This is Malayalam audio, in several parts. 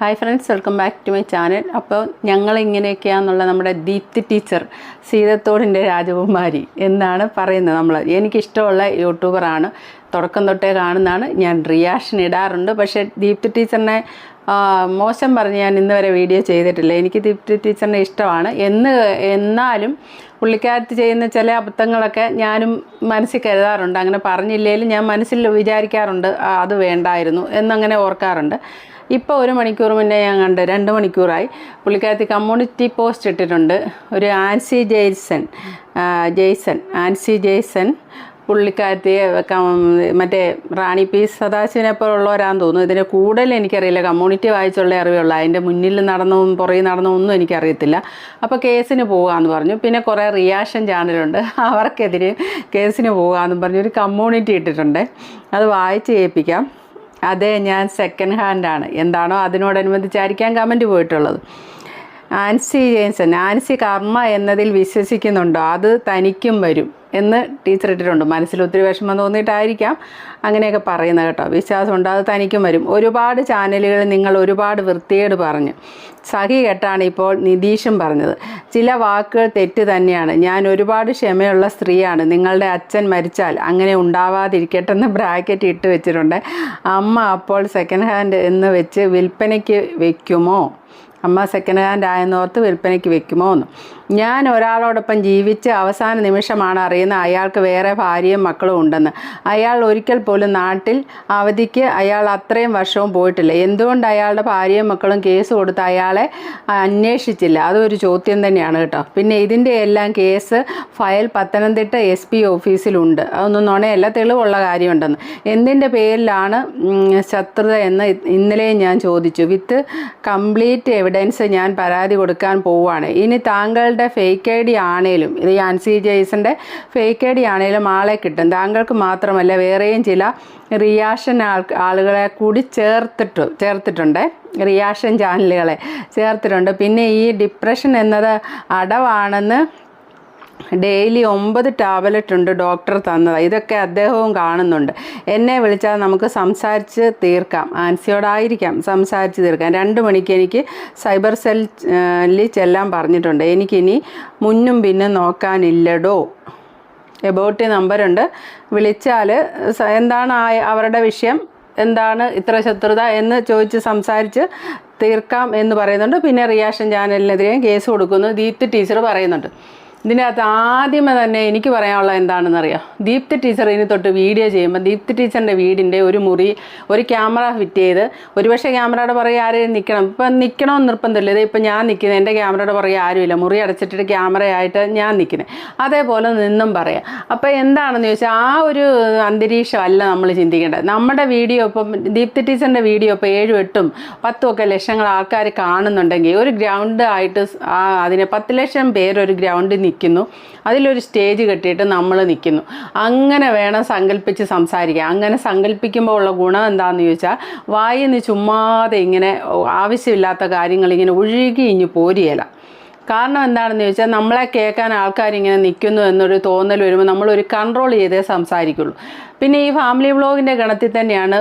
Hi friends welcome back to my channel അപ്പോൾ ഞങ്ങൾ ഇങ്ങനെയൊക്കെയാണെന്നുള്ള നമ്മുടെ ദീപ്തി ടീച്ചർ സീതത്തോടിന്റെ രാജകുമാരി എന്നാണ് പറയുന്നത് നമ്മൾ എനിക്കിഷ്ടമുള്ള യൂട്യൂബറാണ് തുടക്കം തൊട്ടേ കാണുന്നതാണ്. ഞാൻ റിയാക്ഷൻ ഇടാറുണ്ട്. പക്ഷേ ദീപ്തി ടീച്ചറിനെ മോശം പറഞ്ഞ് ഞാൻ ഇന്ന് വരെ വീഡിയോ ചെയ്തിട്ടില്ല. എനിക്ക് ദീപ്തി ടീച്ചറിനെ ഇഷ്ടമാണ്. എന്ന് എന്നാലും പുള്ളിക്കാരത്ത് ചെയ്യുന്ന ചില അബദ്ധങ്ങളൊക്കെ ഞാനും മനസ്സിൽ കരുതാറുണ്ട്. അങ്ങനെ പറഞ്ഞില്ലെങ്കിലും ഞാൻ മനസ്സിൽ വിചാരിക്കാറുണ്ട് അത് വേണ്ടായിരുന്നു എന്നങ്ങനെ ഓർക്കാറുണ്ട്. ഇപ്പോൾ ഒരു മണിക്കൂർ മുന്നേ ഞാൻ കണ്ട് രണ്ട് മണിക്കൂറായി. പുള്ളിക്കാരത്തി കമ്മ്യൂണിറ്റി പോസ്റ്റ് ഇട്ടിട്ടുണ്ട്. ഒരു ആൻസി ജെയ്സൺ ജെയ്സൺ ആൻസി ജെയ്സൺ പുള്ളിക്കാരത്തിയെ മറ്റേ റാണി പി സദാശിവനെ പോലുള്ളവരാന്ന് തോന്നുന്നു. ഇതിന്റെ കൂടുതൽ എനിക്കറിയില്ല. കമ്മ്യൂണിറ്റി വായിച്ചുള്ള അറിവുള്ള അതിന്റെ മുന്നിൽ നടന്നതും പുറകിൽ നടന്നതും ഒന്നും എനിക്കറിയത്തില്ല. അപ്പോൾ കേസിന് പോകാമെന്ന് പറഞ്ഞു. പിന്നെ കുറേ റിയാക്ഷൻ ചാനലുണ്ട് അവർക്കെതിരെ കേസിന് പോകാമെന്നും പറഞ്ഞു. ഒരു കമ്മ്യൂണിറ്റി ഇട്ടിട്ടുണ്ട്. അത് വായിച്ച് കേൾപ്പിക്കാം. അതെ ഞാൻ സെക്കൻഡ് ഹാൻഡാണ് എന്താണോ അതിനോടനുബന്ധിച്ചായിരിക്കാം കമന്റ് പോയിട്ടുള്ളത്. ആൻസി ജെയിൻസൺ ആൻസി കർമ്മ എന്നതിൽ വിശ്വസിക്കുന്നുണ്ടോ? അത് തനിക്കും വരും. എന്ന് ടീച്ചർ ഇട്ടിട്ടുണ്ട്. മനസ്സിൽ ഒത്തിരി വിഷമം തോന്നിയിട്ടായിരിക്കാം അങ്ങനെയൊക്കെ പറയുന്നത് കേട്ടോ. വിശ്വാസം അത് തനിക്കും വരും. ഒരുപാട് ചാനലുകൾ നിങ്ങൾ ഒരുപാട് വൃത്തികേട് പറഞ്ഞു. സഹി കെട്ടാണ് ഇപ്പോൾ നിതീഷും പറഞ്ഞത്. ചില വാക്കുകൾ തെറ്റ് തന്നെയാണ്. ഞാൻ ഒരുപാട് ക്ഷമയുള്ള സ്ത്രീയാണ്. നിങ്ങളുടെ അച്ഛൻ മരിച്ചാൽ അങ്ങനെ ഉണ്ടാവാതിരിക്കട്ടെ എന്ന് ബ്രാക്കറ്റ് ഇട്ട് വെച്ചിട്ടുണ്ട്. അമ്മ അപ്പോൾ സെക്കൻഡ് ഹാൻഡ് എന്ന് വെച്ച് വിൽപ്പനയ്ക്ക് വെക്കുമോ? അമ്മ സെക്കൻഡ് ഹാൻഡ് ആയെന്നോർത്ത് വിൽപ്പനയ്ക്ക് വെക്കുമോ എന്ന്. ഞാൻ ഒരാളോടൊപ്പം ജീവിച്ച് അവസാന നിമിഷമാണ് അറിയുന്നത് അയാൾക്ക് വേറെ ഭാര്യയും മക്കളും ഉണ്ടെന്ന്. അയാൾ ഒരിക്കൽ പോലും നാട്ടിൽ അവധിക്ക് അയാൾ അത്രയും വർഷവും പോയിട്ടില്ല. എന്തുകൊണ്ട് അയാളുടെ ഭാര്യയും മക്കളും കേസ് കൊടുത്ത് അയാളെ അന്വേഷിച്ചില്ല? അതൊരു ചോദ്യം തന്നെയാണ് കേട്ടോ. പിന്നെ ഇതിന്റെ എല്ലാം case file Pathanamthitta S P ഓഫീസിലുണ്ട് അതൊന്നും നുണയല്ല തെളിവുള്ള കാര്യമുണ്ടെന്ന്. എന്തിന്റെ പേരിലാണ് ശത്രുത എന്ന് ഇന്നലെയും ഞാൻ ചോദിച്ചു. വിത്ത് കംപ്ലീറ്റ് എവിഡൻസ് ഞാൻ പരാതി കൊടുക്കാൻ പോവുകയാണ്. ഇനി താങ്കളുടെ ഫേക്ക് ഐ ഡി ആണേലും ഇത് യാൻസി ജെയ്സന്റെ ഫേക്ക് ഐ ഡി ആണേലും ആളെ കിട്ടും. താങ്കൾക്ക് മാത്രമല്ല വേറെയും ചില റിയാക്ഷൻ ആൾ ആളുകളെ കൂടി ചേർത്തിട്ടു ചേർത്തിട്ടുണ്ട്. റിയാക്ഷൻ ചാനലുകളെ ചേർത്തിട്ടുണ്ട്. പിന്നെ ഈ ഡിപ്രഷൻ എന്നത് അടവാണെന്ന് ഡെയിലി ഒമ്പത് ടാബ്ലറ്റ് ഉണ്ട് ഡോക്ടർ തന്നത്. ഇതൊക്കെ അദ്ദേഹവും കാണുന്നുണ്ട്. എന്നെ വിളിച്ചാൽ നമുക്ക് സംസാരിച്ച് തീർക്കാം. ആൻസിയോടായിരിക്കാം സംസാരിച്ച് തീർക്കാം. രണ്ട് മണിക്ക് എനിക്ക് സൈബർ സെല്ലിൽ ചെല്ലാൻ പറഞ്ഞിട്ടുണ്ട്. എനിക്കിനി മുന്നും പിന്നും നോക്കാനില്ലടോ. എബോട്ടി നമ്പറുണ്ട് വിളിച്ചാൽ എന്താണ് അവരുടെ വിഷയം? എന്താണ് ഇത്ര ശത്രുത എന്ന് ചോദിച്ച് സംസാരിച്ച് തീർക്കാം എന്ന് പറയുന്നുണ്ട്. പിന്നെ റിയാക്ഷൻ ചാനലിനെതിരെയും കേസ് കൊടുക്കുന്നു. ദീപ്തി ടീച്ചർ പറയുന്നുണ്ട്. ഇതിനകത്ത് ആദ്യമേ തന്നെ എനിക്ക് പറയാനുള്ളത് എന്താണെന്നറിയാം? ദീപ്തി ടീച്ചർ ഇനി തൊട്ട് വീഡിയോ ചെയ്യുമ്പോൾ ദീപ്തി ടീച്ചറിന്റെ വീടിന്റെ ഒരു മുറി ഒരു ക്യാമറ ഫിറ്റ് ചെയ്ത് ഒരുപക്ഷെ ക്യാമറയുടെ പുറകെ ആരെയും നിൽക്കണം. ഇപ്പം നിൽക്കണമെന്ന് നിർബന്ധമില്ല. ഇത് ഇപ്പം ഞാൻ നിൽക്കുന്നത് എന്റെ ക്യാമറയുടെ പുറകെ ആരുമില്ല. മുറി അടച്ചിട്ട് ക്യാമറയായിട്ട് ഞാൻ നിൽക്കുന്നത്. അതേപോലെ നിന്നും പറയാം. അപ്പോൾ എന്താണെന്ന് ചോദിച്ചാൽ ആ ഒരു അന്തരീക്ഷമല്ല നമ്മൾ ചിന്തിക്കേണ്ടത്. നമ്മുടെ വീഡിയോ ഇപ്പം ദീപ്തി ടീച്ചറിന്റെ വീഡിയോ ഇപ്പോൾ ഏഴും എട്ടും പത്തും ഒക്കെ ലക്ഷങ്ങൾ ആൾക്കാർ കാണുന്നുണ്ടെങ്കിൽ ഒരു ഗ്രൗണ്ട് ആയിട്ട് അതിനെ പത്ത് ലക്ഷം പേരൊരു ഗ്രൗണ്ടിൽ നിൽക്കുന്നു. അതിലൊരു സ്റ്റേജ് കെട്ടിയിട്ട് നമ്മൾ നിൽക്കുന്നു. അങ്ങനെ വേണം സങ്കല്പിച്ച് സംസാരിക്കുക അങ്ങനെ സങ്കല്പിക്കുമ്പോൾ ഉള്ള ഗുണം എന്താണെന്ന് ചോദിച്ചാൽ വായിൽ നിന്ന് ചുമ്മാതെ ഇങ്ങനെ ആവശ്യമില്ലാത്ത കാര്യങ്ങൾ ഇങ്ങനെ ഒഴുകി ഇഞ്ഞ് പോരുകയില്ല കാരണം എന്താണെന്ന് ചോദിച്ചാൽ നമ്മളെ കേൾക്കാൻ ആൾക്കാരിങ്ങനെ നിൽക്കുന്നു എന്നൊരു തോന്നൽ വരുമ്പോൾ നമ്മളൊരു കൺട്രോൾ ചെയ്തേ സംസാരിക്കുള്ളൂ. പിന്നെ ഈ ഫാമിലി വ്ളോഗിന്റെ ഗണത്തിൽ തന്നെയാണ്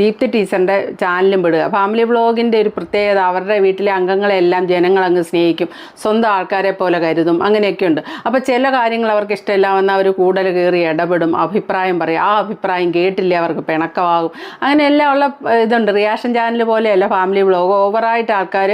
ദീപ്തി ടീച്ചറിന്റെ ചാനലും പെടുക. ഫാമിലി വ്ളോഗിന്റെ ഒരു പ്രത്യേകത അവരുടെ വീട്ടിലെ അംഗങ്ങളെല്ലാം ജനങ്ങളങ്ങ് സ്നേഹിക്കും. സ്വന്തം ആൾക്കാരെ പോലെ കരുതും. അങ്ങനെയൊക്കെയുണ്ട്. അപ്പോൾ ചില കാര്യങ്ങൾ അവർക്ക് ഇഷ്ടമില്ല വന്നാൽ അവർ കൂടുതൽ കയറി ഇടപെടും. അഭിപ്രായം പറയും. ആ അഭിപ്രായം കേട്ടില്ലേ അവർക്ക് പിണക്കമാകും. അങ്ങനെ എല്ലാം ഉള്ള ഇതുണ്ട്. റിയാക്ഷൻ ചാനൽ പോലെയല്ല ഫാമിലി വ്ളോഗ് ഓവറായിട്ട് ആൾക്കാർ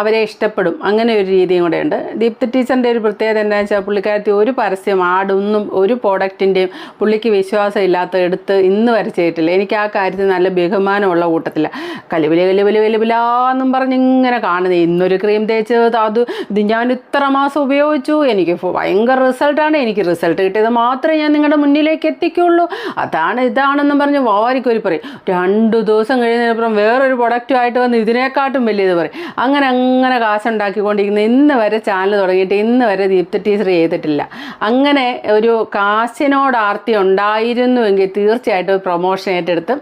അവരെ ഇഷ്ടപ്പെടും. അങ്ങനെ ഒരു രീതിയും കൂടെ ഉണ്ട്. ദീപ്തി ടീച്ചറിന്റെ ഒരു പ്രത്യേകത എന്താണെന്ന് വെച്ചാൽ പുള്ളിക്കാരത്തി ഒരു പരസ്യം ആടൊന്നും ഒരു പ്രോഡക്റ്റിന്റെയും പുള്ളിക്ക് വിശ്വാസം ഇല്ലാത്ത എടുത്ത് ഇന്ന് വരെ ചെയ്തിട്ടില്ല. എനിക്ക് ആ കാര്യത്തിൽ നല്ല ബഹുമാനമുള്ള കൂട്ടത്തില്ല കലിവില കലിവില കലിവിലാന്നും പറഞ്ഞ് ഇങ്ങനെ കാണുന്നത് ഇന്നൊരു ക്രീം തേച്ച് അത് ഇത് ഞാൻ ഇത്ര മാസം ഉപയോഗിച്ചു. എനിക്ക് ഭയങ്കര റിസൾട്ടാണ് എനിക്ക് റിസൾട്ട് കിട്ടിയത് മാത്രമേ ഞാൻ നിങ്ങളുടെ മുന്നിലേക്ക് എത്തിക്കുള്ളൂ. അതാണ് ഇതാണെന്നും പറഞ്ഞ് വാരിക്കൊരു പറയും. രണ്ടു ദിവസം കഴിയുന്നതിനപ്പുറം വേറൊരു പ്രൊഡക്റ്റുമായിട്ട് വന്ന് ഇതിനെക്കാട്ടും വലിയത് പറയും. അങ്ങനെ അങ്ങനെ കാശുണ്ടാക്കിക്കൊണ്ടിരിക്കുന്ന ഇന്ന് വരെ ചാനൽ തുടങ്ങിയിട്ട് ഇന്ന് വരെ ദീപ്തി ടീച്ചർ ചെയ്തിട്ടില്ല. അങ്ങനെ ഒരു കാശിനോട് ആർത്തി ഉണ്ടായിരുന്നുവെങ്കിൽ തീർച്ചയായിട്ടും പ്രൊമോഷൻ ഏറ്റെടുത്ത്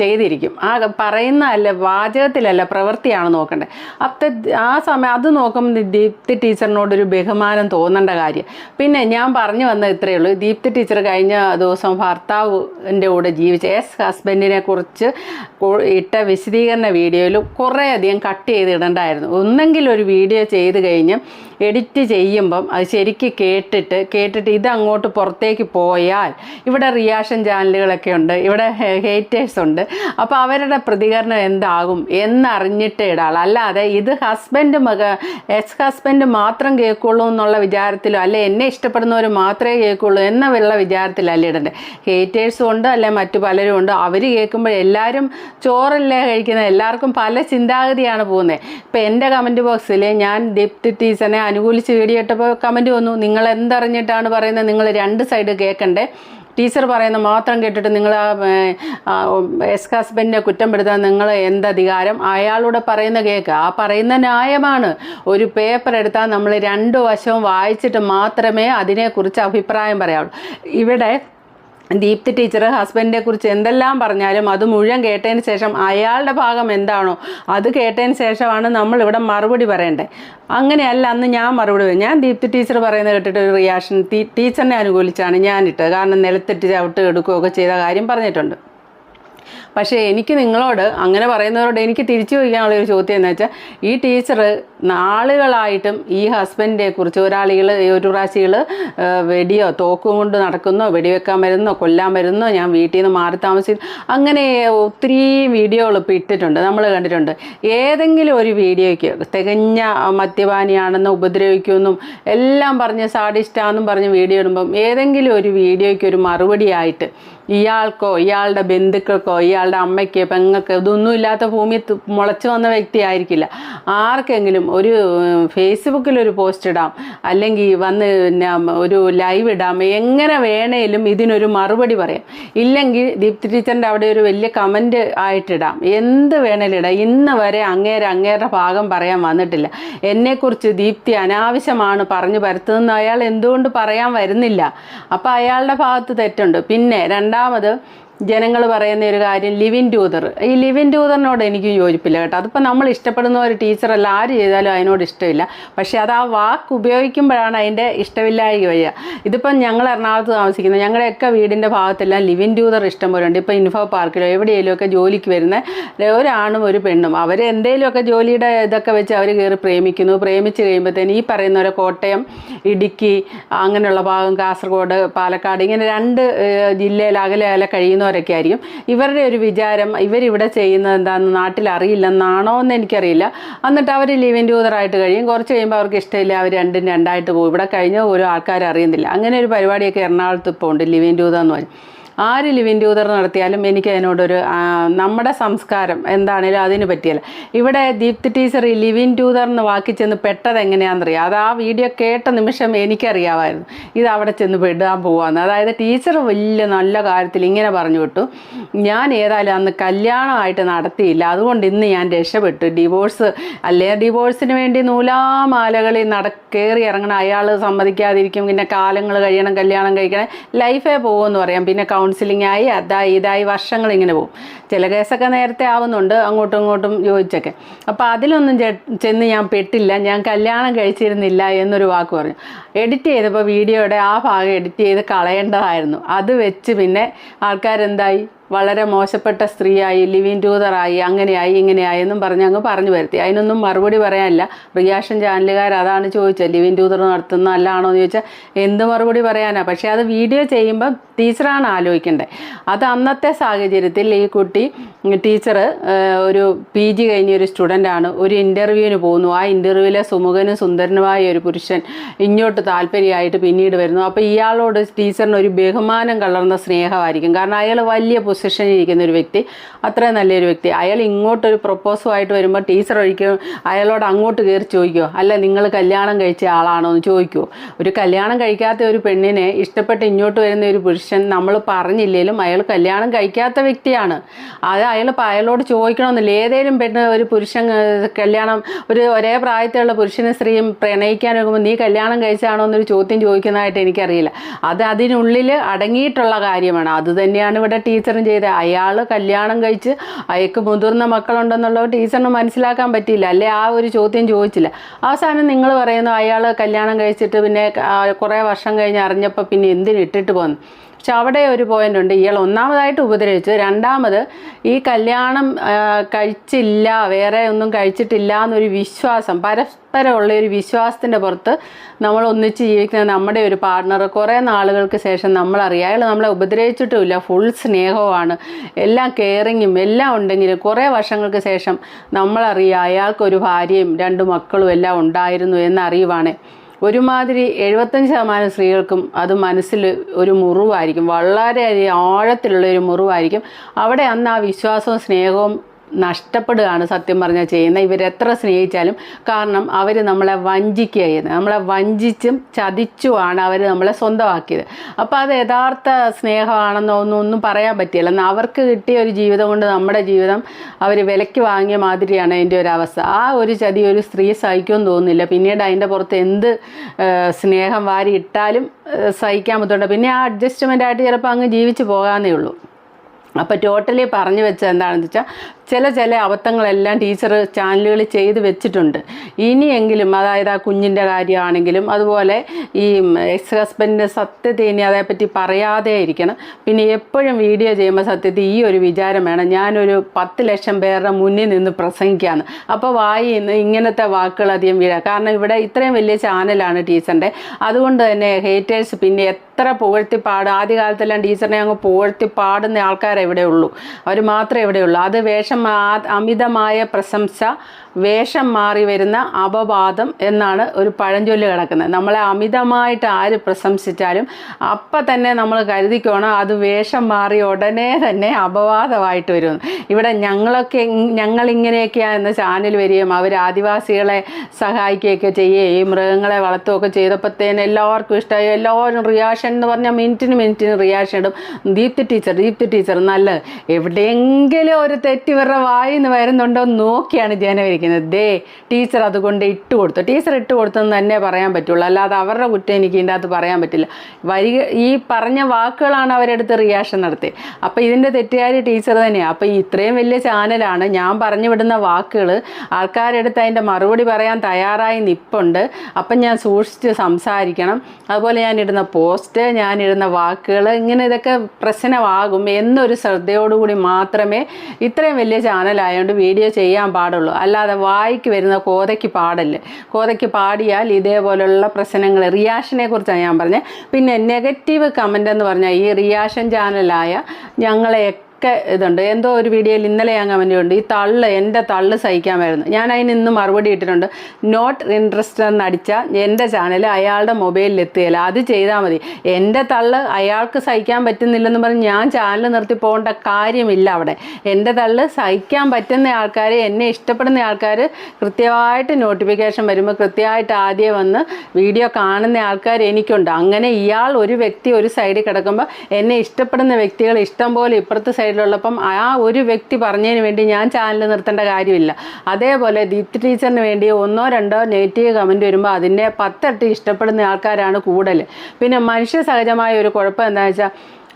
ചെയ്തിരിക്കും. ആ പറയുന്ന അല്ല വാചകത്തിലല്ല പ്രവൃത്തിയാണ് നോക്കേണ്ടത് അപ്പത്തെ ആ സമയം അത് നോക്കുമ്പോൾ ദീപ്തി ടീച്ചറിനോടൊരു ബഹുമാനം തോന്നേണ്ട കാര്യം. പിന്നെ ഞാൻ പറഞ്ഞു വന്നത് ഇത്രയേ ഉള്ളൂ. ദീപ്തി ടീച്ചർ കഴിഞ്ഞ ദിവസം ഭർത്താവിന്റെ കൂടെ ജീവിച്ച എസ് ഹസ്ബൻഡിനെ കുറിച്ച് ഇട്ട വിശദീകരണ വീഡിയോയിൽ കുറേയധികം കട്ട് ചെയ്ത് ഇടണ്ടായിരുന്നു ഒന്നെങ്കിൽ ഒരു വീഡിയോ ചെയ്ത് കഴിഞ്ഞ് എഡിറ്റ് ചെയ്യുമ്പം അത് ശരിക്ക് കേട്ടിട്ട് കേട്ടിട്ട് ഇത് അങ്ങോട്ട് പുറത്തേക്ക് പോയാൽ ഇവിടെ റിയാക്ഷൻ ചാനലുകളൊക്കെ ഉണ്ട് ഇവിടെ ഹേറ്റേഴ്സ് ഉണ്ട്. അപ്പോൾ അവരുടെ പ്രതികരണം എന്താകും എന്നറിഞ്ഞിട്ട് ഇടാൾ അല്ലാതെ ഇത് ഹസ്ബൻഡ് മക എക്സ് ഹസ്ബൻഡ് മാത്രം കേൾക്കുള്ളൂ എന്നുള്ള വിചാരത്തിലോ അല്ലെ എന്നെ ഇഷ്ടപ്പെടുന്നവർ മാത്രമേ കേൾക്കുള്ളൂ എന്നുള്ള വിചാരത്തിലല്ല ഇടണ്ടേ? ഹേറ്റേഴ്സും ഉണ്ട് അല്ലെ മറ്റു പലരും ഉണ്ട്. അവർ കേൾക്കുമ്പോൾ എല്ലാവരും ചോറല്ലേ കഴിക്കുന്നത്? എല്ലാവർക്കും പല ചിന്താഗതിയാണ് പോകുന്നത്. ഇപ്പം എന്റെ കമന്റ് ബോക്സിൽ ഞാൻ ദീപ്തി ടീച്ചറിനെ അനുകൂലിച്ച് വീഡിയോ ഇട്ടപ്പോൾ കമന്റ് വന്നു. നിങ്ങൾ എന്തറിഞ്ഞിട്ടാണ് പറയുന്നത്? നിങ്ങൾ രണ്ട് സൈഡ് കേൾക്കണ്ടേ ടീച്ചർ പറയുന്ന മാത്രം കേട്ടിട്ട് നിങ്ങൾ എസ് ഹസ്ബൻഡിനെ കുറ്റപ്പെടുത്താൻ നിങ്ങൾ എന്തധികാരം അയാളൂടെ പറയുന്ന കേൾക്കുക ആ പറയുന്ന ന്യായമാണ്. ഒരു പേപ്പർ എടുത്താൽ നമ്മൾ രണ്ട് വശവും വായിച്ചിട്ട് മാത്രമേ അതിനെക്കുറിച്ച് അഭിപ്രായം പറയാവുള്ളൂ. ഇവിടെ ദീപ്തി ടീച്ചർ ഹസ്ബൻഡിനെ കുറിച്ച് എന്തെല്ലാം പറഞ്ഞാലും അത് മുഴുവൻ കേട്ടതിന് ശേഷം അയാളുടെ ഭാഗം എന്താണോ അത് കേട്ടതിന് ശേഷമാണ് നമ്മൾ ഇവിടെ മറുപടി പറയേണ്ടത്. അങ്ങനെയല്ല അന്ന് ഞാൻ മറുപടി പറയും. ഞാൻ ദീപ്തി ടീച്ചർ പറയുന്നത് കേട്ടിട്ട് ഒരു റിയാക്ഷൻ ടീച്ചറിനെ അനുകൂലിച്ചാണ് ഞാനിട്ടത് കാരണം നിലത്തിട്ട് ചവിട്ട് എടുക്കുകയൊക്കെ ചെയ്ത കാര്യം പറഞ്ഞിട്ടുണ്ട്. പക്ഷേ എനിക്ക് നിങ്ങളോട് അങ്ങനെ പറയുന്നവരോട് എനിക്ക് തിരിച്ചു ചോദിക്കാനുള്ള ഒരു ചോദ്യം എന്ന് വെച്ചാൽ ഈ ടീച്ചർ നാളുകളായിട്ടും ഈ ഹസ്ബൻഡിനെ കുറിച്ച് ഒരാളികൾ ഒരു പ്രാവശ്യകൾ വെടിയോ തോക്കും കൊണ്ട് നടക്കുന്നോ വെടിവെക്കാൻ വരുന്നോ കൊല്ലാൻ വരുന്നോ ഞാൻ വീട്ടിൽ നിന്ന് മാറി താമസിക്കുന്നു അങ്ങനെ ഒത്തിരി വീഡിയോകൾ ഇപ്പോൾ ഇട്ടിട്ടുണ്ട് നമ്മൾ കണ്ടിട്ടുണ്ട്. ഏതെങ്കിലും ഒരു വീഡിയോയ്ക്ക് തികഞ്ഞ മദ്യപാനിയാണെന്ന് ഉപദ്രവിക്കുമെന്നും എല്ലാം പറഞ്ഞ് സാഡിസ്റ്റാന്നും പറഞ്ഞ് വീഡിയോ ഇടുമ്പം ഏതെങ്കിലും ഒരു വീഡിയോയ്ക്ക് ഒരു മറുപടിയായിട്ട് ഇയാൾക്കോ ഇയാളുടെ ബന്ധുക്കൾക്കോ ഇയാളുടെ അമ്മയ്ക്കോ പെങ്ങൾക്കോ ഇതൊന്നും ഇല്ലാത്ത ഭൂമി മുളച്ചു വന്ന വ്യക്തിയായിരിക്കില്ല. ആർക്കെങ്കിലും ഒരു ഫേസ്ബുക്കിൽ ഒരു പോസ്റ്റ് ഇടാം. അല്ലെങ്കിൽ വന്ന് പിന്നെ ഒരു ലൈവ് ഇടാം. എങ്ങനെ വേണേലും ഇതിനൊരു മറുപടി പറയാം. ഇല്ലെങ്കിൽ ദീപ്തി ടീച്ചറിന്റെ അവിടെ ഒരു വലിയ കമന്റ് ആയിട്ടിടാം എന്ത് വേണേലും ഇടാം. ഇന്ന് വരെ അങ്ങേരെ അങ്ങേരുടെ ഭാഗം പറയാൻ വന്നിട്ടില്ല. എന്നെക്കുറിച്ച് ദീപ്തി അനാവശ്യമാണ് പറഞ്ഞു പരത്തുന്ന അയാൾ എന്തുകൊണ്ട് പറയാൻ വരുന്നില്ല? അപ്പോൾ അയാളുടെ ഭാഗത്ത് തെറ്റുണ്ട്. പിന്നെ രണ്ടാമത് ജനങ്ങൾ പറയുന്ന ഒരു കാര്യം ലിവിൻ ടൂതർ ഈ ലിവിൻ ടൂതറിനോട് എനിക്ക് യോജിപ്പില്ല കേട്ടോ. അതിപ്പോൾ നമ്മൾ ഇഷ്ടപ്പെടുന്ന ഒരു ടീച്ചറല്ല ആര് ചെയ്താലും അതിനോട് ഇഷ്ടമില്ല. പക്ഷേ അത് ആ വാക്ക് ഉപയോഗിക്കുമ്പോഴാണ് അതിന്റെ ഇഷ്ടമില്ലായ്ക വരിക. ഇതിപ്പം ഞങ്ങൾ എറണാകുളത്ത് താമസിക്കുന്നത് ഞങ്ങളുടെയൊക്കെ വീടിന്റെ ഭാഗത്തെല്ലാം ലിവിൻ ടൂതർ ഇഷ്ടം പോലെ ഉണ്ട് ഇപ്പോൾ ഇൻഫോ പാർക്കിലോ എവിടെയെങ്കിലും ഒക്കെ ജോലിക്ക് വരുന്ന ഒരാണും ഒരു പെണ്ണും. അവർ എന്തെങ്കിലുമൊക്കെ ജോലിയുടെ ഇതൊക്കെ വെച്ച് അവർ കയറി പ്രേമിക്കുന്നു. പ്രേമിച്ച് കഴിയുമ്പോഴത്തേന് ഈ പറയുന്ന പോലെ കോട്ടയം ഇടുക്കി അങ്ങനെയുള്ള ഭാഗം കാസർഗോഡ് പാലക്കാട് ഇങ്ങനെ രണ്ട് ജില്ലയിൽ അകലെ അകലെ കഴിയുന്നവരൊക്കെ ആയിരിക്കും. ഇവരുടെ ഒരു വിചാരം ഇവരിവിടെ ചെയ്യുന്നത് എന്താണെന്ന് നാട്ടിൽ അറിയില്ലെന്നാണോ എന്ന് എനിക്കറിയില്ല. എന്നിട്ട് അവർ ലിവിൻ ടൂതറായിട്ട് കഴിയും. കുറച്ച് കഴിയുമ്പോൾ അവർക്ക് ഇഷ്ടമില്ല. അവർ രണ്ടും രണ്ടായിട്ട് പോകും. ഇവിടെ കഴിഞ്ഞ ഓരോ ആൾക്കാർ അറിയുന്നില്ല. അങ്ങനെ ഒരു പരിപാടിയൊക്കെ എറണാകുളത്ത് ഇപ്പോൾ ഉണ്ട്. ലിവിൻ ടൂതർ എന്ന് പറയും. ആര് ലിവിൻ ഉദർ നടത്തിയാലും എനിക്ക് അതിനോടൊരു നമ്മുടെ സംസ്കാരം എന്താണേലും അതിന് പറ്റിയല്ല. ഇവിടെ ദീപ്തി ടീച്ചർ ഈ ലിവിൻ ടൂതർ എന്ന് വാക്കി ചെന്ന് പെട്ടത് എങ്ങനെയാണെന്നറിയാം? അത് ആ വീഡിയോ കേട്ട നിമിഷം എനിക്കറിയാമായിരുന്നു. ഇത് അവിടെ ചെന്ന് പെടാൻ പോവാന്ന്. അതായത് ടീച്ചർ വലിയ നല്ല കാര്യത്തിൽ ഇങ്ങനെ പറഞ്ഞു വിട്ടു. ഞാൻ ഏതായാലും അന്ന് കല്യാണമായിട്ട് നടത്തിയില്ല. അതുകൊണ്ട് ഇന്ന് ഞാൻ രക്ഷപ്പെട്ടു. ഡിവോഴ്സ് അല്ലേ? ഡിവോഴ്സിന് വേണ്ടി നൂലാമാലകളിൽ നട കയറി ഇറങ്ങണം. അയാൾ സമ്മതിക്കാതിരിക്കും. പിന്നെ കാലങ്ങൾ കഴിയണം കല്യാണം കഴിക്കണം. ലൈഫേ പോകുമെന്ന് പറയാം. പിന്നെ കൗൺസിലിംഗ് ആയി അതായി ഇതായി വർഷങ്ങൾ ഇങ്ങനെ പോകും. ചില കേസൊക്കെ നേരത്തെ ആവുന്നുണ്ട് അങ്ങോട്ടും ഇങ്ങോട്ടും ചോദിച്ചൊക്കെ. അപ്പോൾ അതിലൊന്നും ചെന്ന് ഞാൻ പെട്ടില്ല ഞാൻ കല്യാണം കഴിച്ചിരുന്നില്ല എന്നൊരു വാക്ക് പറഞ്ഞു. എഡിറ്റ് ചെയ്തപ്പോൾ വീഡിയോയുടെ ആ ഭാഗം എഡിറ്റ് ചെയ്ത് കളയേണ്ടതായിരുന്നു. അത് വെച്ച് പിന്നെ ആൾക്കാരെന്തായി? വളരെ മോശപ്പെട്ട സ്ത്രീയായി ലിവിൻ ടൂതറായി അങ്ങനെയായി ഇങ്ങനെയായി എന്നും പറഞ്ഞ് അങ്ങ് പറഞ്ഞു വരുത്തി. അതിനൊന്നും മറുപടി പറയാനില്ല. റിയാക്ഷൻ ചാനലുകാർ അതാണ് ചോദിച്ചത് ലിവിൻ ടൂതർ നടത്തുന്ന അല്ലാണോ എന്ന് ചോദിച്ചാൽ എന്ത് മറുപടി പറയാനാണ് പക്ഷേ അത് വീഡിയോ ചെയ്യുമ്പോൾ ടീച്ചറാണ് ആലോചിക്കേണ്ടത് അത് അന്നത്തെ സാഹചര്യത്തിൽ ഈ കുട്ടി ടീച്ചർ ഒരു പി ജി കഴിഞ്ഞ ഒരു സ്റ്റുഡന്റാണ് ഒരു ഇന്റർവ്യൂവിന് പോകുന്നു. ആ ഇന്റർവ്യൂവിലെ സുമുഖനും സുന്ദരനുമായ ഒരു പുരുഷൻ ഇങ്ങോട്ട് താല്പര്യമായിട്ട് പിന്നീട് വരുന്നു. അപ്പോൾ ഇയാളോട് ടീച്ചറിന് ഒരു ബഹുമാനം കലർന്ന സ്നേഹമായിരിക്കും. കാരണം അയാൾ വലിയ പൊസിഷനിൽ ഇരിക്കുന്ന ഒരു വ്യക്തി അത്ര നല്ലൊരു വ്യക്തി. അയാൾ ഇങ്ങോട്ടൊരു പ്രപ്പോസുമായിട്ട് വരുമ്പോൾ ടീച്ചർ ഒഴിക്കും അയാളോട് അങ്ങോട്ട് കയറി ചോദിക്കുമോ അല്ല നിങ്ങൾ കല്യാണം കഴിച്ച ആളാണോ? എന്ന് ചോദിക്കുമോ ഒരു കല്യാണം കഴിക്കാത്ത ഒരു പെണ്ണിനെ ഇഷ്ടപ്പെട്ട് ഇങ്ങോട്ട് വരുന്ന ഒരു പുരുഷൻ നമ്മൾ പറഞ്ഞില്ലെങ്കിലും അയാൾ കല്യാണം കഴിക്കാത്ത വ്യക്തിയാണ്. അത് അയാൾ അയാളോട് ചോദിക്കണമെന്നില്ല. ഏതേലും പെണ്ണ് ഒരു പുരുഷൻ കല്യാണം ഒരു ഒരേ പ്രായത്തിലുള്ള പുരുഷനും സ്ത്രീയും പ്രണയിക്കാൻ നോക്കുമ്പോൾ നീ കല്യാണം കഴിച്ചാണോ? എന്നൊരു ചോദ്യം ചോദിക്കുന്നതായിട്ട് എനിക്കറിയില്ല. അത് അതിനുള്ളിൽ അടങ്ങിയിട്ടുള്ള കാര്യമാണ്. അത് തന്നെയാണ് ഇവിടെ ടീച്ചറും ചെയ്തത് അയാൾ കല്യാണം കഴിച്ച് അയാൾക്ക് മുതിർന്ന മക്കളുണ്ടെന്നുള്ളത് ടീച്ചറിന് മനസ്സിലാക്കാൻ പറ്റിയില്ല. അല്ലെ? ആ ഒരു ചോദ്യം ചോദിച്ചില്ല. അവസാനം നിങ്ങൾ പറയുന്നു അയാൾ കല്യാണം കഴിച്ചിട്ട് പിന്നെ കുറേ വർഷം കഴിഞ്ഞ് അറിഞ്ഞപ്പോൾ പിന്നെ എന്തിനിട്ടിട്ട് പോന്നു? പക്ഷെ അവിടെ ഒരു പോയിന്റ് ഉണ്ട്. ഇയാൾ ഒന്നാമതായിട്ട് ഉപദ്രവിച്ചു രണ്ടാമത് ഈ കല്യാണം കഴിച്ചില്ല വേറെ ഒന്നും കഴിച്ചിട്ടില്ല എന്നൊരു വിശ്വാസം പരസ്പരമുള്ള ഒരു വിശ്വാസത്തിന്റെ പുറത്ത് നമ്മൾ ഒന്നിച്ച് ജീവിക്കുന്ന നമ്മുടെ ഒരു പാർട്ണർ കുറേ നാളുകൾക്ക് ശേഷം നമ്മളറിയാം. അയാൾ നമ്മളെ ഉപദ്രവിച്ചിട്ടുമില്ല. ഫുൾ സ്നേഹവുമാണ്. എല്ലാം കെയറിങ്ങും എല്ലാം ഉണ്ടെങ്കിലും കുറേ വർഷങ്ങൾക്ക് ശേഷം നമ്മളറിയാം അയാൾക്കൊരു ഭാര്യയും രണ്ട് മക്കളും എല്ലാം ഉണ്ടായിരുന്നു എന്നറിയുവാണേ. ഒരുമാതിരി എഴുപത്തഞ്ച് ശതമാനം സ്ത്രീകൾക്കും അത് മനസ്സിൽ ഒരു മുറിവായിരിക്കും. വളരെയധികം ആഴത്തിലുള്ള ഒരു മുറിവായിരിക്കും. അവിടെ അന്ന് ആ വിശ്വാസവും സ്നേഹവും നഷ്ടപ്പെടുകയാണ് സത്യം പറഞ്ഞാൽ ചെയ്യുന്നത്. ഇവരെത്ര സ്നേഹിച്ചാലും കാരണം അവർ നമ്മളെ വഞ്ചിക്കുക ചെയ്യുന്നത്. നമ്മളെ വഞ്ചിച്ചും ചതിച്ചുമാണ് അവർ നമ്മളെ സ്വന്തമാക്കിയത്. അപ്പോൾ അത് യഥാർത്ഥ സ്നേഹമാണെന്നോ ഒന്നും പറയാൻ പറ്റില്ല. എന്നാൽ അവർക്ക് കിട്ടിയ ഒരു ജീവിതം കൊണ്ട് നമ്മുടെ ജീവിതം അവർ വിലയ്ക്ക് വാങ്ങിയ മാതിരിയാണ് അതിന്റെ ഒരു അവസ്ഥ. ആ ഒരു ചതി ഒരു സ്ത്രീ സഹിക്കുമെന്ന് തോന്നുന്നില്ല. പിന്നീട് അതിന്റെ പുറത്ത് എന്ത് സ്നേഹം വാരി ഇട്ടാലും സഹിക്കാൻ ബുദ്ധിമുട്ടുണ്ട്. പിന്നെ ആ അഡ്ജസ്റ്റ്മെന്റ് ആയിട്ട് ചിലപ്പോൾ അങ്ങ് ജീവിച്ച് പോകാമെന്നേ ഉള്ളൂ. അപ്പോൾ ടോട്ടലി പറഞ്ഞു വെച്ചത് എന്താണെന്ന് വെച്ചാൽ ചില ചില അബദ്ധങ്ങളെല്ലാം ടീച്ചർ ചാനലുകളിൽ ചെയ്ത് വെച്ചിട്ടുണ്ട്. ഇനിയെങ്കിലും അതായത് ആ കുഞ്ഞിന്റെ കാര്യമാണെങ്കിലും അതുപോലെ ഈ എക്സ് ഹസ്ബൻഡിന്റെ സത്യത്തെ ഇനി അതേപ്പറ്റി പറയാതെ ഇരിക്കണം. പിന്നെ എപ്പോഴും വീഡിയോ ചെയ്യുമ്പോൾ സത്യത്തിൽ ഈ ഒരു വിചാരം വേണം. ഞാനൊരു പത്ത് ലക്ഷം പേരുടെ മുന്നിൽ നിന്ന് പ്രസംഗിക്കുകയാണ്. അപ്പോൾ വായി ഇങ്ങനത്തെ വാക്കുകൾ അധികം വീഴാം. കാരണം ഇവിടെ ഇത്രയും വലിയ ചാനലാണ് ടീച്ചറിന്റെ. അതുകൊണ്ട് തന്നെ ഹേറ്റേഴ്സ് പിന്നെ എത്ര പുകഴ്ത്തി പാടും. ആദ്യകാലത്തെല്ലാം ടീച്ചറിനെ അങ്ങ് പുകഴ്ത്തി പാടുന്ന ആൾക്കാരെ ഇവിടെ ഉള്ളൂ അവർ മാത്രമേ ഇവിടെ ഉള്ളൂ അത് വേഷം അമിതമായ പ്രശംസ വേഷം മാറി വരുന്ന അപവാദം എന്നാണ് ഒരു പഴഞ്ചൊല്ല് കിടക്കുന്നത്. നമ്മളെ അമിതമായിട്ട് ആര് പ്രശംസിച്ചാലും അപ്പം തന്നെ നമ്മൾ കരുതിക്കോണം അത് വേഷം മാറി ഉടനെ തന്നെ അപവാദമായിട്ട് വരും. ഇവിടെ ഞങ്ങളൊക്കെ ഞങ്ങളിങ്ങനെയൊക്കെയാണ് എന്ന ചാനൽ വരികയും അവർ ആദിവാസികളെ സഹായിക്കുകയൊക്കെ ചെയ്യുകയും മൃഗങ്ങളെ വളർത്തുകയൊക്കെ ചെയ്തപ്പോഴത്തേന് എല്ലാവർക്കും ഇഷ്ടമായി എല്ലാവരും റിയാക്ഷൻ എന്ന് പറഞ്ഞാൽ മിനിറ്റിന് മിനിറ്റിന് റിയാക്ഷൻ ഇടും. ദീപ്തി ടീച്ചർ ദീപ്തി ടീച്ചർ നല്ലത്. എവിടെയെങ്കിലും ഒരു തെറ്റ് ഇവരുടെ വായിൽ നിന്ന് വരുന്നുണ്ടോ നോക്കിയാണ് ജനം ഇരിക്കുന്നത് ദേ ടീച്ചർ അതുകൊണ്ട് ഇട്ട് കൊടുത്തു. ടീച്ചർ ഇട്ട് കൊടുത്തെന്ന് തന്നെ പറയാൻ പറ്റുള്ളൂ. അല്ലാതെ അവരുടെ കുറ്റം എനിക്ക് ഇതിന്റെ അകത്ത് പറയാൻ പറ്റില്ല. വരിക ഈ പറഞ്ഞ വാക്കുകളാണ് അവരെടുത്ത് റിയാക്ഷൻ നടത്തി അപ്പോൾ ഇതിന്റെ തെറ്റുകാരി ടീച്ചർ തന്നെയാണ് അപ്പോൾ ഇത്രയും വലിയ ചാനലാണ് ഞാൻ പറഞ്ഞു വിടുന്ന വാക്കുകൾ. ആൾക്കാരെടുത്ത് അതിന്റെ മറുപടി പറയാൻ തയ്യാറായി നിപ്പുണ്ട്. അപ്പം ഞാൻ സൂക്ഷിച്ച് സംസാരിക്കണം. അതുപോലെ ഞാൻ ഇടുന്ന പോസ്റ്റ് ഞാൻ ഇടുന്ന വാക്കുകൾ ഇങ്ങനെ ഇതൊക്കെ പ്രശ്നമാകും എന്നൊരു ശ്രദ്ധയോടുകൂടി മാത്രമേ ഇത്രയും വലിയ ചാനലായതുകൊണ്ട് വീഡിയോ ചെയ്യാൻ പാടുള്ളൂ. അല്ലാതെ വായിക്ക് വരുന്ന കോതയ്ക്ക് പാടല്ല? കോതയ്ക്ക് പാടിയാൽ ഇതേപോലുള്ള പ്രശ്നങ്ങൾ റിയാക്ഷനെ കുറിച്ചാണ് ഞാൻ പറഞ്ഞത്. പിന്നെ നെഗറ്റീവ് കമന്റ് എന്ന് പറഞ്ഞാൽ ഈ റിയാക്ഷൻ ചാനലായ ഞങ്ങളെയൊക്കെ ഇതുണ്ട്. എന്തോ ഒരു വീഡിയോയിൽ ഇന്നലെ ഞാൻ കമന്റ് ഉണ്ട് ഈ തള്ള് എന്റെ തള്ള് സഹിക്കാമായിരുന്നു ഞാൻ അതിന് ഇന്ന് മറുപടി ഇട്ടിട്ടുണ്ട്. നോട്ട് ഇൻട്രസ്റ്റ് എന്ന് അടിച്ചാൽ എന്റെ ചാനൽ അയാളുടെ മൊബൈലിൽ എത്തുകയില്ല അത് ചെയ്താൽ മതി. എന്റെ തള്ള് അയാൾക്ക് സഹിക്കാൻ പറ്റുന്നില്ലെന്ന് പറഞ്ഞ് ഞാൻ ചാനൽ നിർത്തി പോകേണ്ട കാര്യമില്ല അവിടെ. എന്റെ തള്ള് സഹിക്കാൻ പറ്റുന്ന ആൾക്കാർ എന്നെ ഇഷ്ടപ്പെടുന്ന ആൾക്കാർ കൃത്യമായിട്ട് നോട്ടിഫിക്കേഷൻ വരുമ്പോൾ കൃത്യമായിട്ട് ആദ്യം വന്ന് വീഡിയോ കാണുന്ന ആൾക്കാർ എനിക്കുണ്ട്. അങ്ങനെ ഇയാൾ ഒരു വ്യക്തി ഒരു സൈഡിൽ കിടക്കുമ്പോൾ എന്നെ ഇഷ്ടപ്പെടുന്ന വ്യക്തികൾ ഇഷ്ടം പോലെ ഇപ്പുറത്തെ സൈഡിലുള്ളപ്പം ആ ഒരു വ്യക്തി പറഞ്ഞതിന് വേണ്ടി ഞാൻ ചാനൽ നിർത്തേണ്ട കാര്യമില്ല. അതേപോലെ ദീപ്തി ടീച്ചറിന് വേണ്ടി ഒന്നോ രണ്ടോ നെഗറ്റീവ് കമന്റ് വരുമ്പോൾ അതിന്റെ പത്തെട്ട് ഇഷ്ടപ്പെടുന്ന ആൾക്കാരാണ് കൂടുതൽ പിന്നെ മനുഷ്യ സഹജമായ ഒരു കുഴപ്പം എന്താണെന്ന് വെച്ചാൽ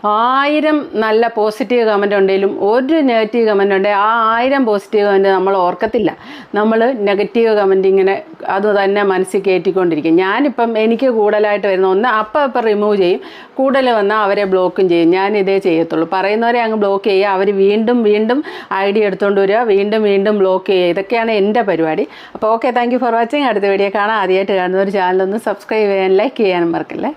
ആയിരം നല്ല പോസിറ്റീവ് കമന്റ് ഉണ്ടെങ്കിലും ഒരു നെഗറ്റീവ് കമന്റ് ഉണ്ടെങ്കിൽ ആ ആയിരം പോസിറ്റീവ് കമന്റ് നമ്മൾ ഓർക്കത്തില്ല. നമ്മൾ നെഗറ്റീവ് കമന്റ് ഇങ്ങനെ അത് തന്നെ മനസ്സിൽ കയറ്റിക്കൊണ്ടിരിക്കും ഞാനിപ്പം എനിക്ക് കൂടുതലായിട്ട് വരുന്ന ഒന്ന് അപ്പം അപ്പം റിമൂവ് ചെയ്യും. കൂടുതൽ വന്നാൽ അവരെ ബ്ലോക്കും ചെയ്യും. ഞാൻ ഇതേ ചെയ്യത്തുള്ളൂ. പറയുന്നവരെ അങ്ങ് ബ്ലോക്ക് ചെയ്യുക. അവർ വീണ്ടും വീണ്ടും ഐ ഡി എടുത്തുകൊണ്ട് വരിക. വീണ്ടും വീണ്ടും ബ്ലോക്ക് ചെയ്യുക. ഇതൊക്കെയാണ് എന്റെ പരിപാടി. അപ്പോൾ ഓക്കെ താങ്ക് ഫോർ വാച്ചിങ് അടുത്ത വീഡിയോ കാണാം. ആദ്യമായിട്ട് കാണുന്ന ഒരു ചാനലൊന്ന് സബ്സ്ക്രൈബ് ചെയ്യാൻ ലൈക്ക് ചെയ്യാനും മറക്കല്ലേ?